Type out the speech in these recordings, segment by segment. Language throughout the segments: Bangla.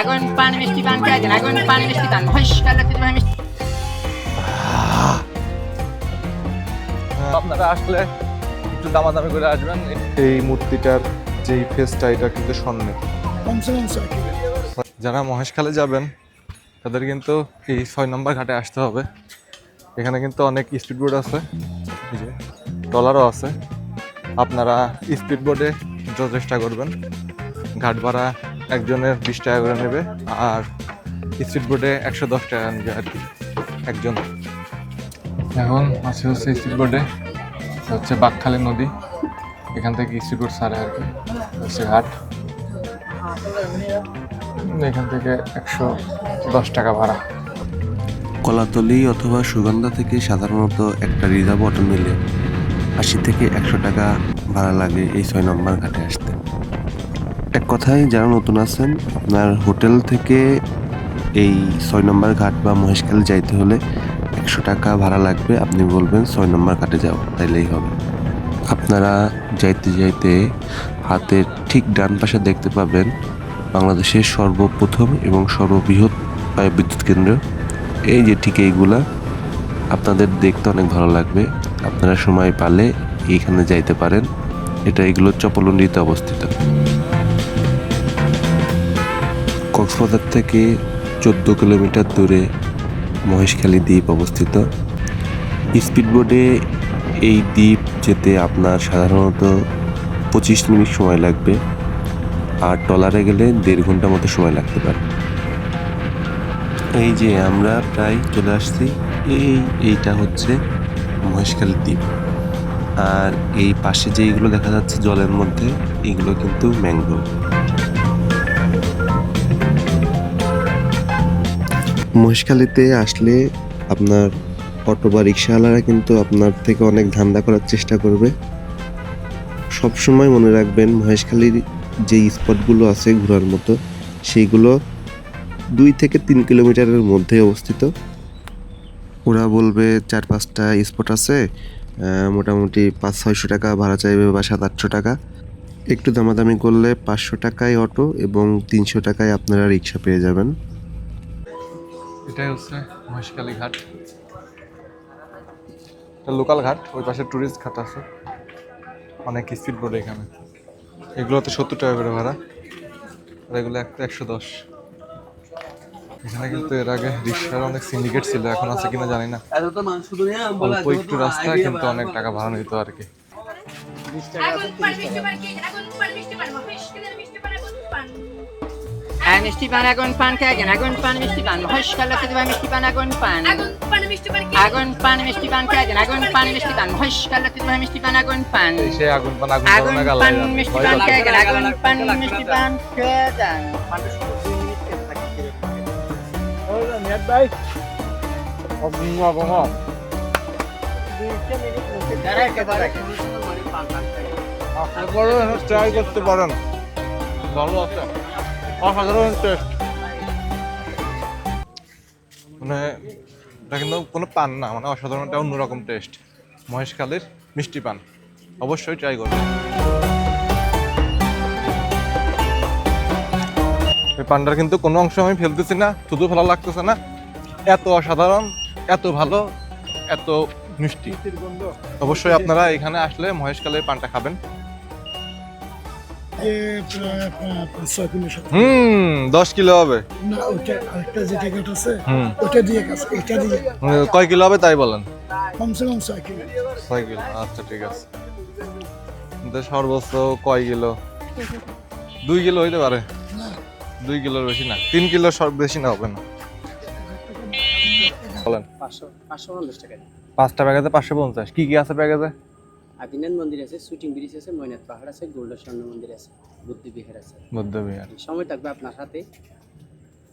আগুন পান মিষ্টি পান কে? আছেন আগুন পান মিষ্টি পান। মহেশখাল লক্ষ্মী ভাই মিষ্টি আপনারা আসলে একটু দামাদামি করে আসবেন। এই মূর্তিটার যেই ফেসটা এটা কিন্তু স্বর্ণের। যারা মহেশখালে যাবেন তাদের কিন্তু এই ছয় নম্বর ঘাটে আসতে হবে। এখানে কিন্তু অনেক স্পিড বোর্ড আছে। এই যে ট্রলারও আছে। আপনারা স্পিড বোর্ডে চেষ্টা করবেন। ঘাট ভাড়া একজনের বিশ টাকা করে নেবে, আর স্পিড বোর্ডে একশো দশ টাকা নেবে আর কি, একজন। এখন আছে হচ্ছে স্পিড বোর্ডে হচ্ছে বাঘখালী নদী, এখান থেকে স্পিড বোর্ড সারে আর কি, হচ্ছে ঘাট। এখান থেকে একশো দশ টাকা ভাড়া। কলাতলি অথবা সুগন্ধা থেকে সাধারণত একটা রিজার্ভ অটো নিলে আশি থেকে একশো টাকা ভাড়া লাগে এই ছয় নম্বর ঘাটে আসতে। এক কথায়, যারা নতুন আছেন, আপনার হোটেল থেকে এই ছয় নম্বর ঘাট বা মহেশখালী যাইতে হলে একশো টাকা ভাড়া লাগবে। আপনি বলবেন, ছয় নম্বর ঘাটে যাও, তাইলেই হবে। আপনারা যাইতে যাইতে হাতের ঠিক ডান পাশে দেখতে পাবেন বাংলাদেশের সর্বপ্রথম এবং সর্ববৃহৎ বিদ্যুৎ কেন্দ্র। এই যে ঠিক এইগুলা, আপনাদের দেখতে অনেক ভালো লাগবে। আপনারা সময় পালে এইখানে যাইতে পারেন। এটা এগুলো চপলন্ডিতে অবস্থিত। কক্সবাজার থেকে চোদ্দ কিলোমিটার দূরে মহেশখালী দ্বীপ অবস্থিত। স্পিডবোটে এই দ্বীপ যেতে আপনার সাধারণত পঁচিশ মিনিট সময় লাগবে, আর ট্রলারে গেলে দেড় ঘণ্টা মতো সময় লাগতে পারে। এই যে আমরা প্রায় চলে আসছি, এই, এইটা হচ্ছে মহেশখালী দ্বীপ। আর এই পাশে যে এইগুলো দেখা যাচ্ছে জলের মধ্যে এইগুলো কিন্তু ম্যাঙ্গ্রোভ মহেশখালীতে আসলে আপনার অটো বা রিক্সাওয়ালারা কিন্তু আপনার থেকে অনেক ধান্দা করার চেষ্টা করবে। সবসময় মনে রাখবেন, মহেশখালীর যে স্পটগুলো আছে ঘোরার মতো, সেইগুলো দুই থেকে তিন কিলোমিটারের মধ্যে অবস্থিত। ওরা বলবে চার পাঁচটা স্পট আছে মোটামুটি পাঁচ ছয়শো টাকা ভাড়া চাইবে বা সাত আটশো টাকা। একটু দামাদামি করলে পাঁচশো টাকায় অটো এবং তিনশো টাকায় আপনারা রিক্সা পেয়ে যাবেন। এটাই হচ্ছে মহেশখালী ঘাট। এটা লোকাল ঘাট ওই পাশে টুরিস্ট ঘাট আছে। অনেক স্পিড বোর্ড এখানে। এগুলোতে সত্তর টাকা করে ভাড়া। আর এগুলো একটা একশো দশ। এখানে কিন্তু এর আগে রিক্সার অনেক সিন্ডিকেট ছিল এখন আছে কিনা জানি না। অল্প একটু রাস্তা কিন্তু অনেক টাকা ভাড়া নিত আর কি। মিষ্টি পান আগুন পান আছেন আগুন? পান মিষ্টি পান। লক্ষ্মী ভাই মিষ্টি পান আগুন পান? আগুন পান মিষ্টি পান কে? আগুন পান মিষ্টি পান আগুন? পান মিষ্টি পান। আগুন পান? আগুন পান আগুন পান মিষ্টি পান আছেন আগুন? পান মিষ্টি পান কে আছেন ট্রাই করতে পারেন। ভালো আছে। অসাধারণ টেস্ট মানে এটা কিন্তু কোনো পান না মানে অসাধারণ একটা অন্যরকম টেস্ট মহেশখালীর মিষ্টি পান অবশ্যই ট্রাই করবেন এই পানটার কিন্তু কোনো অংশ আমি ফেলতেছি না শুধু ভালো লাগতেছে না এত অসাধারণ এত ভালো এত মিষ্টি অবশ্যই আপনারা এখানে আসলে মহেশকালের পানটা খাবেন যে ছয় কিলো হুম দশ কিলো হবে। না ওইটা আরেকটা যে টিকিট আছে হুম। ওটা দিয়ে কাজ এটা দিয়ে। কয় কিলো হবে তাই বলেন? কমসে কম ছয় কিলো। ছয় কিলো আচ্ছা ঠিক আছে। সর্বোচ্চ কয় কিলো? দুই কিলো হইতে পারে। দুই কিলোর বেশি না তিন কিলো সব বেশি না হবে না। বলেন। পাঁচশো পাঁচশো টাকা। পাঁচটা প্যাকেজে পাঁচশো পঞ্চাশ। কি কি আছে প্যাকেজে? আদিনাথ মন্দির আছে শুটিং ব্রিজ আছে ময়নাথ পাহাড় আছে গোল্ডের স্বর্ণ মন্দির আছে বুদ্ধ বিহার আছে। মধ্য বিহার সময় থাকবে আপনার হাতে।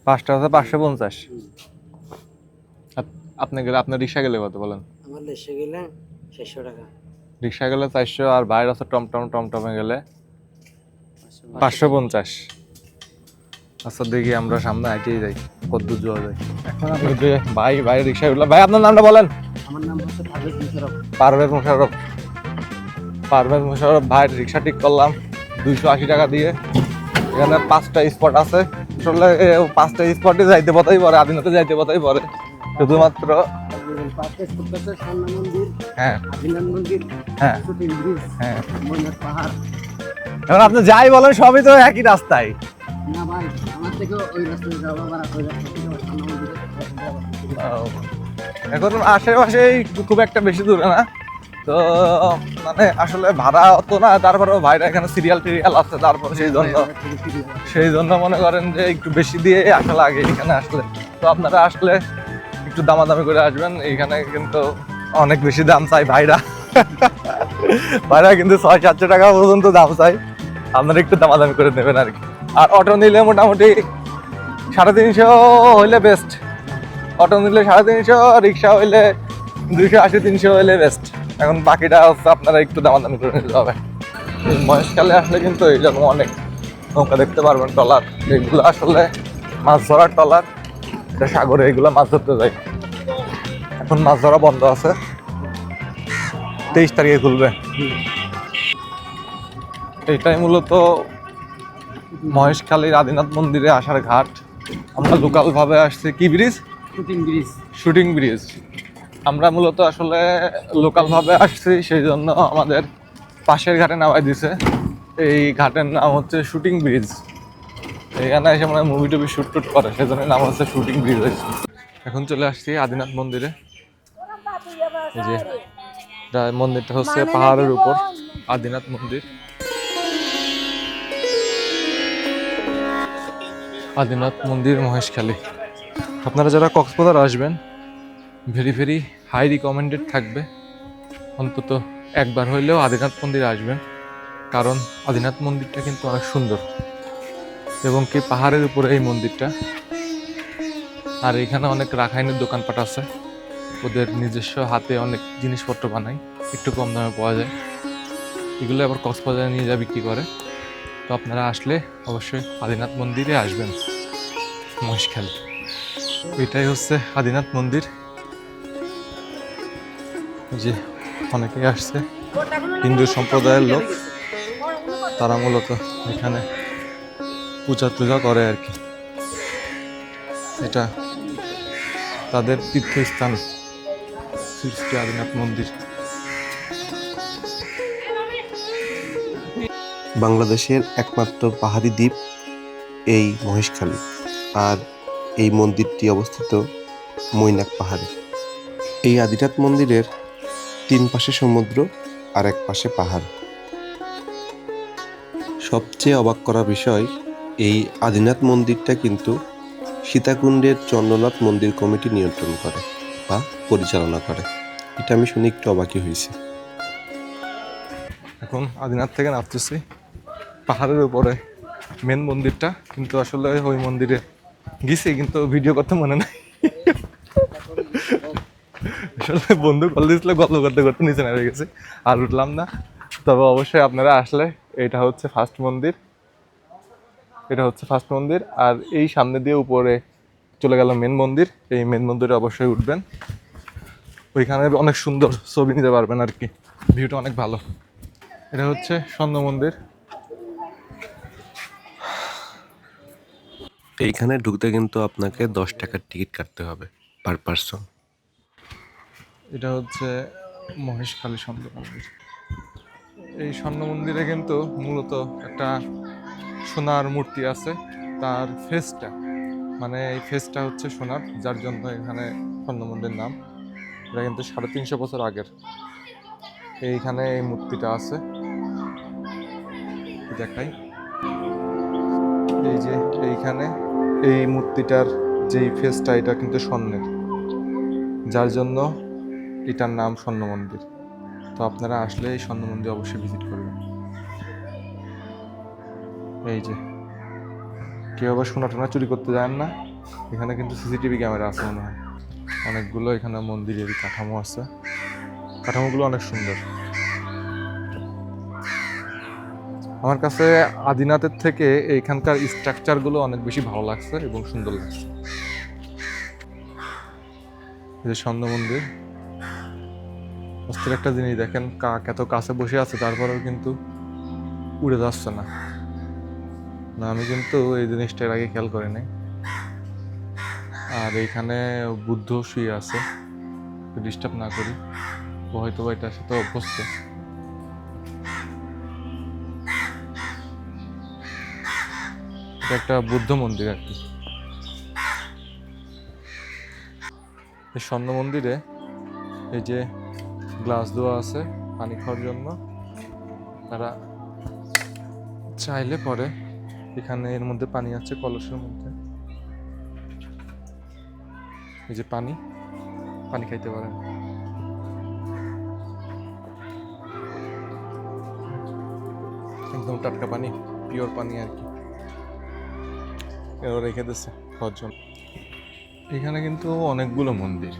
পাঁচটা আছে পাঁচশো পঞ্চাশ। আপনি গেলে আপনার রিক্সা গেলে কত বলেন? আমার দেশে গেলে ছয়শো টাকা। রিক্সা গেলে চারশো আর বাইরে আছে টমটম টমটমে গেলে পাঁচশো পঞ্চাশ। আচ্ছা দেখি আমরা সামনে হাঁটিয়ে যাই কত দূর যাওয়া যায় এখন আপনি ভাই ভাই রিক্সা ভাই আপনার নামটা বলেন। আমার নাম হচ্ছে ভাবেদ মুশারফ পারভেজ মুশারফ পারভেজ মুশারফ ভাই রিক্সা ঠিক করলাম দুইশো আশি টাকা দিয়ে। এখানে পাঁচটা স্পট আছে। আসলে পাঁচটা স্পটে যাইতে পথাই পরে আদিনাতে যাইতে পথাই পরে শুধুমাত্র হ্যাঁ। হ্যাঁ। হ্যাঁ। এখন আপনি যাই বলেন সবই তো একই রাস্তায়। এখন আশেপাশে খুব একটা বেশি দূরে না। তো মানে আসলে ভাড়া অত না, তারপরেও ভাইরা এখানে সিরিয়াল টিরিয়াল আছে, তারপর সেই জন্য সেই জন্য মনে করেন যে একটু বেশি দিয়ে আসা লাগে এখানে আসলে। তো আপনারা আসলে একটু দামাদামি করে আসবেন এইখানে কিন্তু অনেক বেশি দাম চাই ভাইরা। ভাইরা কিন্তু ছয়, সাতশো টাকা পর্যন্ত দাম চাই। আপনারা একটু দামাদামি করে নেবেন আর কি। আর অটো নিলে মোটামুটি সাড়ে তিনশো হইলে বেস্ট অটো নিলে সাড়ে তিনশো, রিক্সা হইলে দুইশো আশি, তিনশো হইলে বেস্ট এখন বাকিটা হচ্ছে আপনারা একটু দামাদামি করে নিতে হবে। এই মহেশখালে আসলে কিন্তু এইরকম অনেক নৌকা দেখতে পারবেন ট্রলার এগুলো আসলে মাছ ধরার ট্রলার এটা সাগরে এগুলো মাছ ধরতে যায়। এখন মাছ ধরা বন্ধ আছে। তেইশ তারিখে খুলবে। এইটাই মূলত মহেশখালীর আদিনাথ মন্দিরে আসার ঘাট। আমরা লোকালভাবে আসছি কি bridge? Shooting bridge shooting bridge আমরা মূলত আসলে লোকাল ভাবে আসছি সেই জন্য আমাদের পাশের ঘাটে নামাই দিছে। এই ঘাটের নাম হচ্ছে শুটিং ব্রিজ এখানে এসে মানে মুভি টুভি শুট টুট করে সেজন্য নাম হচ্ছে শুটিং ব্রিজ হয়েছে এখন চলে আসছি আদিনাথ মন্দিরে। এই যে মন্দিরটা হচ্ছে পাহাড়ের উপর আদিনাথ মন্দির। আদিনাথ মন্দির মহেশখালী। আপনারা যারা কক্সবাজার আসবেন ভেরি ভেরি হাই রিকমেন্ডেড থাকবে। অন্তত একবার হইলেও আদিনাথ মন্দিরে আসবেন। কারণ আদিনাথ মন্দিরটা কিন্তু অনেক সুন্দর। এবং কি পাহাড়ের উপরে এই মন্দিরটা। আর এখানে অনেক রাখাইনের দোকানপাট আছে। ওদের নিজস্ব হাতে অনেক জিনিসপত্র বানায়। একটু কম দামে পাওয়া যায়। এগুলো আবার কক্সবাজারে নিয়ে যা বিক্রি করে। তো আপনারা আসলে অবশ্যই আদিনাথ মন্দিরে আসবেন। মহেশখালী। এটাই হচ্ছে আদিনাথ মন্দির। যে অনেকেই আসছে। হিন্দু সম্প্রদায়ের লোক, তারা মূলত এখানে পূজা টুজা করে আর কি। এটা তাদের তীর্থস্থান শ্রী আদিনাথ মন্দির। বাংলাদেশের একমাত্র পাহাড়ি দ্বীপ এই মহেশখালী, আর এই মন্দিরটি অবস্থিত মৈনাক পাহাড়ে। এই আদিনাথ মন্দিরের তিন পাশে সমুদ্র, আর এক পাশে পাহাড়। সবচেয়ে অবাক করা বিষয়, এই আদিনাথ মন্দিরটা কিন্তু সীতাকুণ্ডের চন্দ্রনাথ মন্দির কমিটি নিয়ন্ত্রণ করে বা পরিচালনা করে। এটা আমি শুনে একটু অবাকই হয়েছি। এখন আদিনাথ থেকে নামতেছি। পাহাড়ের উপরে মেন মন্দিরটা, কিন্তু আসলে ওই মন্দিরে গেছি, কিন্তু ভিডিও করতে মনে নাই। আসলে বন্ধু কল দিয়েছিল, গল্প করতে করতে নিচে নেমে গেছে। আর উঠলাম না। তবে অবশ্যই আপনারা আসলে এটা হচ্ছে ফার্স্ট মন্দির। এটা হচ্ছে ফার্স্ট মন্দির। আর এই সামনে দিয়ে উপরে চলে গেল মেন মন্দির। এই মেন মন্দিরে অবশ্যই উঠবেন। ওইখানে অনেক সুন্দর ছবি নিতে পারবেন আর কি। ভিউটা অনেক ভালো। এটা হচ্ছে স্বর্ণ মন্দির। এইখানে ঢুকতে কিন্তু আপনাকে দশ টাকার টিকিট কাটতে হবে পার পার্সন এটা হচ্ছে মহেশখালী স্বর্ণ মন্দির। এই স্বর্ণ মন্দিরে কিন্তু মূলত একটা সোনার মূর্তি আছে, তার ফেসটা মানে এই ফেসটা হচ্ছে সোনার, যার জন্য এখানে স্বর্ণ মন্দির নাম। এটা কিন্তু সাড়ে তিনশো বছর আগের। এইখানে এই মূর্তিটা আছে। দেখাই। এই যে এইখানে এই মূর্তিটার যেই ফেসটা এটা কিন্তু স্বর্ণের। যার জন্য এটার নাম স্বর্ণ মন্দির। তো আপনারা আসলে এই স্বর্ণ মন্দির অবশ্যই ভিজিট করবেন। এই যে, কেউ আবার সোনা টোনা চুরি করতে যান না। এখানে কিন্তু সিসিটিভি ক্যামেরা আছে মনে হয়। অনেকগুলো এখানে মন্দিরের কাঠামো আছে। কাঠামোগুলো অনেক সুন্দর। আমার কাছে আদিনাথের থেকে এইখানকার স্ট্রাকচারগুলো অনেক বেশি ভালো লাগছে এবং সুন্দর লাগছে। যে স্বর্ণ মন্দির। অস্থির একটা জিনিস দেখেন, কাক এত কাছে বসে আছে, তারপরেও কিন্তু উড়ে যাচ্ছে না। না, আমি কিন্তু এই জিনিসটা এর আগে খেয়াল করি নাই আর এইখানে বুদ্ধ শুয়ে আছে ডিস্টার্ব না করি। হয়তো বা এটার সাথে অভ্যস্ত। এটা একটা বুদ্ধ মন্দির আর কি। এই স্বর্ণ মন্দিরে এই যে গ্লাস দেওয়া আছে পানি খাওয়ার জন্য। তারা চাইলে পরে এখানে এর মধ্যে পানি আছে, কলসের মধ্যে। এই যে পানি পানি খাইতে পারেন। একদম টাটকা পানি, পিওর পানি আর কি। এরা রেখে দিচ্ছে খাওয়ার জন্য। এখানে কিন্তু অনেকগুলো মন্দির।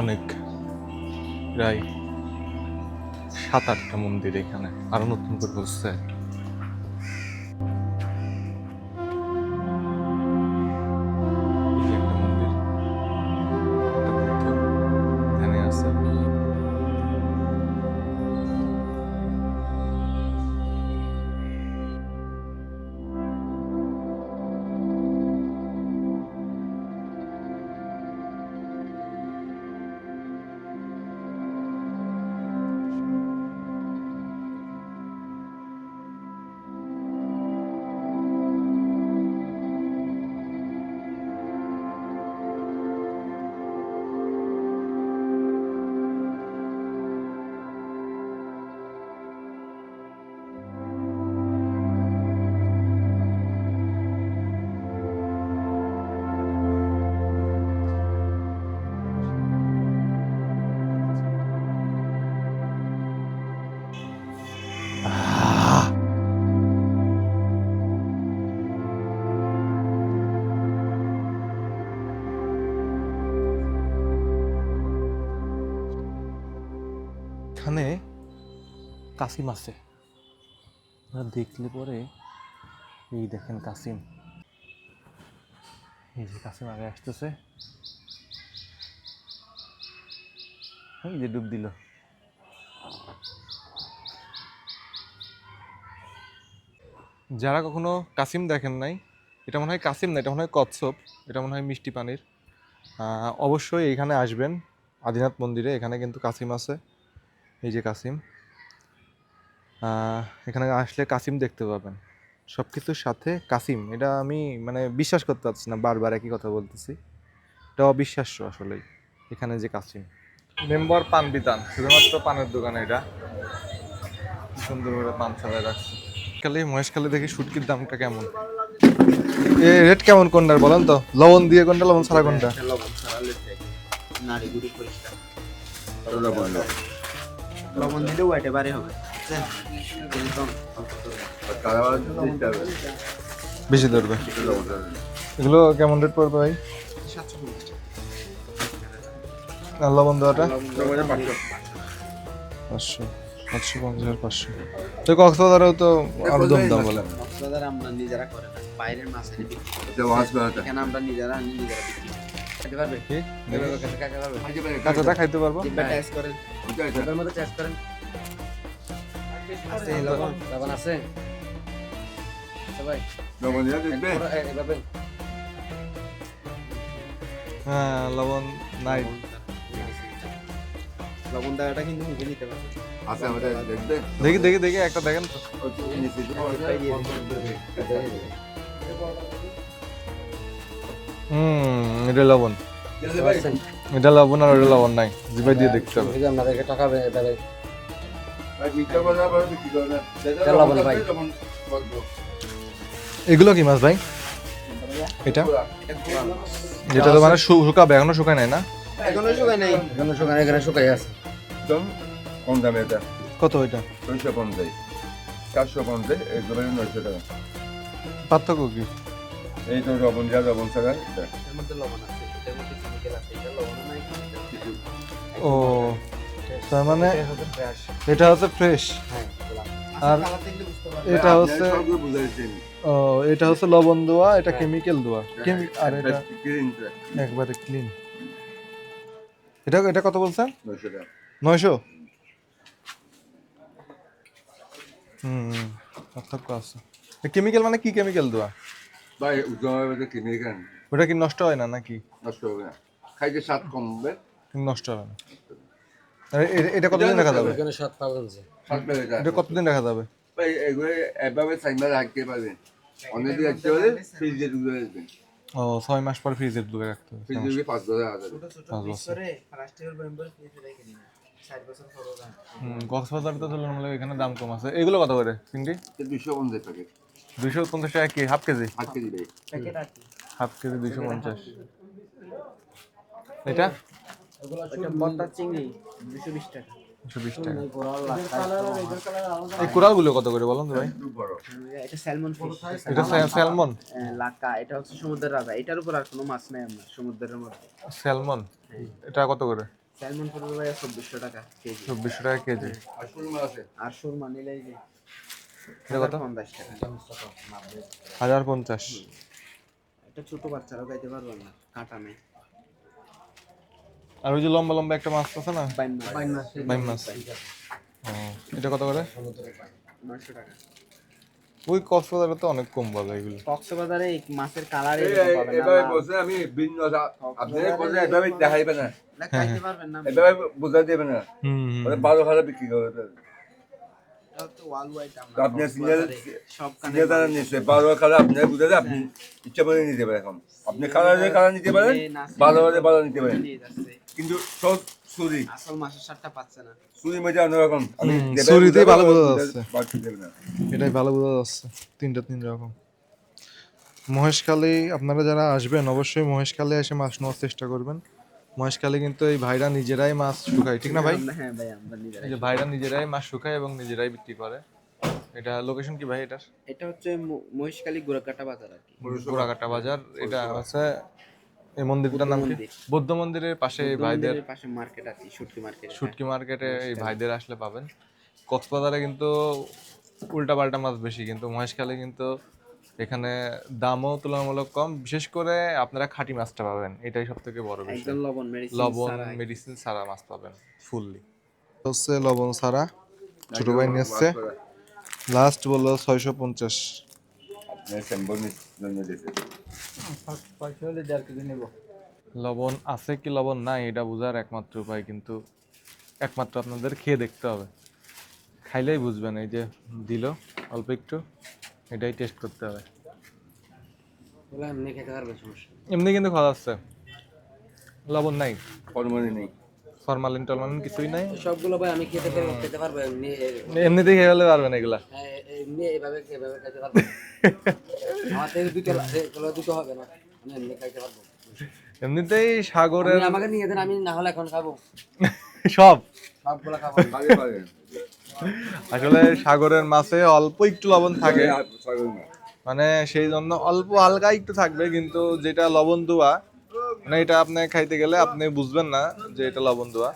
অনেক প্রায় সাত আটটা মন্দির এখানে আরও নতুন করে বসছে আর কি। এখানে কাসিম আছে। আপনারা দেখলে পরে এই দেখেন কাসিম। এই যে কাসিম আগে আসতেছে। এই যে ডুব দিল। যারা কখনো কাসিম দেখেন নাই, এটা মনে হয় কাসিম না, এটা মনে হয় কচ্ছপ, এটা মনে হয় মিষ্টি পানির। অবশ্যই এখানে আসবেন। আদিনাথ মন্দিরে এখানে কিন্তু কাসিম আছে। এই যে কাসিম আহ, এখানে আসলে কাসিম দেখতে পাবেন। সব কিছুর সাথে কাসিম এটা আমি মানে বিশ্বাস করতে পারছি না বারবার একই কথা বলতেছি। এটা অবিশ্বাস্য আসলেই এখানে যে কাসিম। মেম্বার পান বিতান শুধুমাত্র পানের দোকান এটা। কি সুন্দর করে পান সাজায় রাখছে। কালে মহেশখালী দেখি শুটকির দামটা কেমন। এ রেট কেমন কোনটার বলেন তো? লবণ দিয়ে কোনটা লবণ ছাড়া কোনটা? লবণ ছাড়া রেট নারী গুড়ি পরিষ্কার। লবণ দিলেও এটা বারে হবে। বেশি ধরবে। এগুলো কেমন রেট পড়বে ভাই? আর লবণ দেওয়াটা? পাঁচশো। পাঁচশো পঞ্চাশ পাঁচশো। তো কক্সবাজারেও তো আরও দম দাম বলে। কক্সবাজার আমরা নিজেরা করে না বাইরের মাছ এখানে আমরা নিজেরা নিজেরা বিক্রি করি। পারবে? কাঁচাটা খাইতে পারব? টেস্ট করেন। জিব্বার মধ্যে টেস্ট করেন। আছে লবণ। লবণ। আছে। সবাই এভাবে। হ্যাঁ লবণ নাই। লবণ দেওয়াটা কিন্তু মুখে নিতে পারবে। দেখি দেখি দেখি একটা দেখেন তো। হুম এটা লবণ। এটা লবণ আর ওটা লবণ নাই জিবাই দিয়ে দেখতে হবে। আপনাদেরকে টাকা লবণ এগুলো কি মাছ ভাই? এটা? যেটা তো মানে শুকাবে এখনও শুকায় নাই না? এখনও শুকায় নাই। এখনও শুকায় এখানে শুকাই আছে। একদম কম দামে এটা। কত এটা? নয়শো পঞ্চাশ। চারশো পঞ্চাশ একেবারে নয়শো টাকা। পার্থক্য কি? এই তো লবণ যা লবণ ছাড়া। এটা। এর মধ্যে লবণ আছে এর মধ্যে কেমিক্যাল আছে এটা লবণ নাই ও তার মানে এটা হচ্ছে ফ্রেশ হ্যাঁ আর এটা হচ্ছে ও এটা হচ্ছে লবণ দেওয়া এটা কেমিক্যাল দেওয়া কেমি- আর এটা একবারে ক্লিন এটা এটা কত বলছেন নয়শো হুম পার্থক্য আছে। কেমিক্যাল মানে কি কেমিক্যাল দেওয়া ভাই উজ্জ্বল কিনে কেন? ওটা কি নষ্ট হয় না নাকি? নষ্ট হবে না। খাইতে স্বাদ কমবে। কিন্তু নষ্ট হবে না। এটা কতদিন রাখা যাবে? স্বাদ বেড়ে যায় এটা কতদিন রাখা যাবে? ভাই এগুলো এভাবে সাইমার রাখতে পারবেন। অনেক দিন রাখতে হলে ফ্রিজে ঢুকে রাখবেন। ও ছয় মাস পর ফ্রিজে ঢুকে রাখতে হবে। ফ্রিজে ঢুকে পাঁচ বছর রাখা যাবে পাঁচ বছর। হুম কক্সবাজার তো তুলনামূলক এখানে দাম কম আছে। এগুলো কত করে? চিংড়ি? দুশো পঞ্চাশ প্যাকেট। দুইশো পঞ্চাশ টাকা কি? Half KG? হাফ কেজি দুইশো পঞ্চাশ। এটা? চিংড়ি দুশো বিশ টাকা। দুশো বিশ টাকা। এই কোরালগুলো কত করে বলুন ভাই? এটা স্যালমন এটা স্যালমন লাকা এটা হচ্ছে সমুদ্রের রাজা। এটার উপর আর কোনো মাছ নাই আপনার সমুদ্রের মধ্যে। স্যালমন এটা কত করে? স্যালমন পড়বে ভাই চব্বিশশো টাকা কেজি। চব্বিশশো টাকা কেজি। আর সুরমা আছে? আর সুরমা কত? হাজার পঞ্চাশ। এটা ছোট বাচ্চারাও খাইতে পারবে না কাঁটা নেই আর ওই যে লম্বা লম্বা একটা মাছ আছে না? বাইম মাছ এটা কত করে? নয়শো টাকা ওই কক্সবাজারে তো অনেক কম পাবে এগুলো। কক্সবাজারে এই মাছের কালার এভাবে বলছে আমি ভিন্ন আপনি এভাবে দেখাইবে না। খাইতে পারবেন না। এভাবে বোঝা দেবে না। হুম বারো হাজার বিক্রি করে দেবে। এটা হচ্ছে ওয়াল হোয়াইট তো আপনি সিঙ্গেল সিঙ্গেল কালার নিচ্ছে বারো কালার আপনি বুঝে আপনি ইচ্ছা করে নিতে পারেন এখন। আপনি কালারের কালার নিতে পারেন ভালো হলে ভালো নিতে পারেন। কিন্তু সব ছুরি আসল মাছের স্বাদটা পাচ্ছে না। ছুরির মধ্যে অন্যরকম। আপনি হুম, যেভাবে ছুরিতেই বুঝাবেন, ভালো বোঝা যাচ্ছে। পারতে দেবে না। এটাই ভালো বোঝা যাচ্ছে তিনটা তিন রকম। মহেশখালী আপনারা যারা আসবেন অবশ্যই মহেশখালী এসে মাছ নেওয়ার চেষ্টা করবেন। মহেশখালী কিন্তু এই ভাইরা নিজেরাই মাছ শুকায় ঠিক না ভাই? হ্যাঁ ভাই আমরা নিজেরাই যে ভাইরা নিজেরাই মাছ শুকায় এবং নিজেরাই বিক্রি করে। এটা লোকেশন কি ভাই এটার? এটা হচ্ছে ম- মহিষকালী গোরাকাটা বাজার আর কি। গোড়াকাটা বাজার এটা হচ্ছে এই মন্দিরটার নাম কি? বৌদ্ধ মন্দিরের পাশে ভাইদের পাশে মার্কেট আছে শুটকি মার্কেট শুটকি মার্কেটে এই ভাইদের আসলে পাবেন। কক্সবাজারে কিন্তু উল্টা পাল্টা মাছ বেশি কিন্তু মহেশখালী কিন্তু এখানে দামও তুলনামূলক কম। বিশেষ করে আপনারা খাঁটি মাছটা পাবেন। এটাই সব থেকে বড় বিষয়। একদম লবণ মেডিসিন লবণ মেডিসিন ছাড়া মাছ পাবেন ফুললি হচ্ছে লবণ ছাড়া। ছোট ভাই নিয়ে লাস্ট বলল ছয়শো পঞ্চাশ। আপনি স্যাম্বনির জন্য দিতে লবণ আছে কি লবণ নাই এটা বোঝার একমাত্র উপায় কিন্তু একমাত্র আপনাদের খেয়ে দেখতে হবে। খাইলেই বুঝবেন এই যে দিল অল্প একটু। এটাই টেস্ট করতে হবে। এমনি খেতে পারবে সমস্যা এমনি কিন্তু খাওয়া যাচ্ছে। লবণ নাই। হরমোনে নেই। ফরমালিন টরমালিন কিছুই নাই। সবগুলো ভাই আমি খেতে পারব খেতে পারব এমনি এমনিতেই খেয়ে ফেলে পারবেন এগুলা। হ্যাঁ, এমনি এভাবে এভাবে খেতে পারব। আমাদের দুটো এগুলো দুটো হবে না আমি এমনি খাইতে পারব। এমনিতেই সাগরের আমাকে নিয়ে দেন আমি না হলে এখন খাব। সব। সবগুলো খাব। আগে পারে আসলে সাগরের মাছে অল্প একটু লবণ থাকে। মানে সেই জন্য অল্প হালকা একটু থাকবে কিন্তু যেটা লবণ দেওয়া মানে এটা আপনি খাইতে গেলে আপনি বুঝবেন না যে এটা লবণ দেওয়া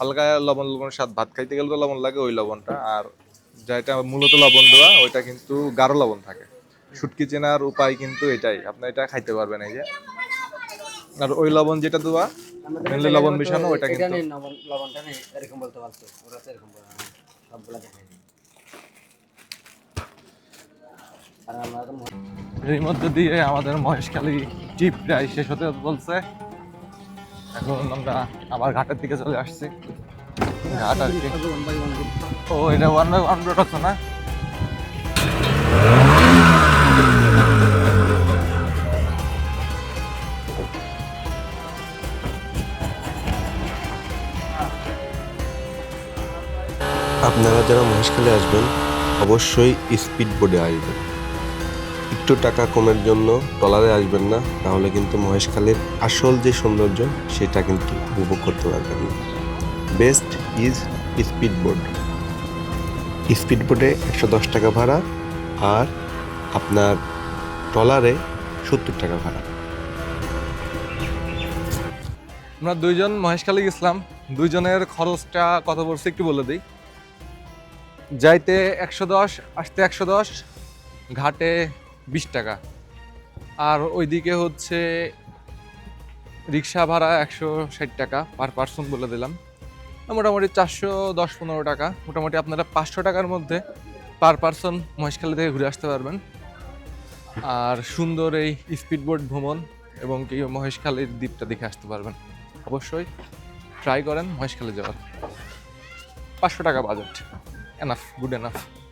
হালকা লবণ লবণ স্বাদ ভাত খাইতে গেলে তো লবণ লাগে ওই লবণটা আর যেটা মূলত লবণ দেওয়া ওইটা কিন্তু গাঢ় লবণ থাকে। শুটকি চেনার উপায় কিন্তু এটাই আপনি এটা খাইতে পারবেন এই যে। আর ওই লবণ যেটা দেওয়া মেনলি লবণ মিশানো ওইটা কিন্তু। লবণটা এরকম বলতে ওরা এরকম এর মধ্যে দিয়ে আমাদের মহেশখালী ট্রিপ প্রায় শেষ হতে বলছে। এখন আমরা আবার ঘাটের দিকে চলে আসছি। ঘাট আর কি। ও এটা ওয়ান বাই ওয়ান রোড আছে না? আপনারা যারা মহেশখালী আসবেন, অবশ্যই স্পিড বোর্ডে আসবেন। একটু টাকা কমের জন্য ট্রলারে আসবেন না, তাহলে কিন্তু মহেশখালীর আসল যে সৌন্দর্য, সেটা কিন্তু উপভোগ করতে পারবেন না। Best is speed board speed বোর্ডে একশো দশ টাকা ভাড়া আর আপনার ট্রলারে সত্তর টাকা ভাড়া। আমরা দুইজন মহেশখালী গেছিলাম। দুইজনের খরচটা কত পড়ছে একটু বলে দিই। যাইতে একশো দশ, আসতে একশো দশ, ঘাটে বিশ টাকা। আর ওইদিকে হচ্ছে রিক্সা ভাড়া একশো ষাট টাকা পার পার্সন বলে দিলাম। মোটামুটি চারশো দশ পনেরো টাকা। মোটামুটি আপনারা পাঁচশো টাকার মধ্যে পার পার্সন মহেশখালী থেকে ঘুরে আসতে পারবেন। আর সুন্দর এই স্পিডবোট ভ্রমণ এবং কি মহেশখালীর দ্বীপটা দেখে আসতে পারবেন। অবশ্যই ট্রাই করেন মহেশখালী যাওয়ার। পাঁচশো টাকা বাজেট enough good enough.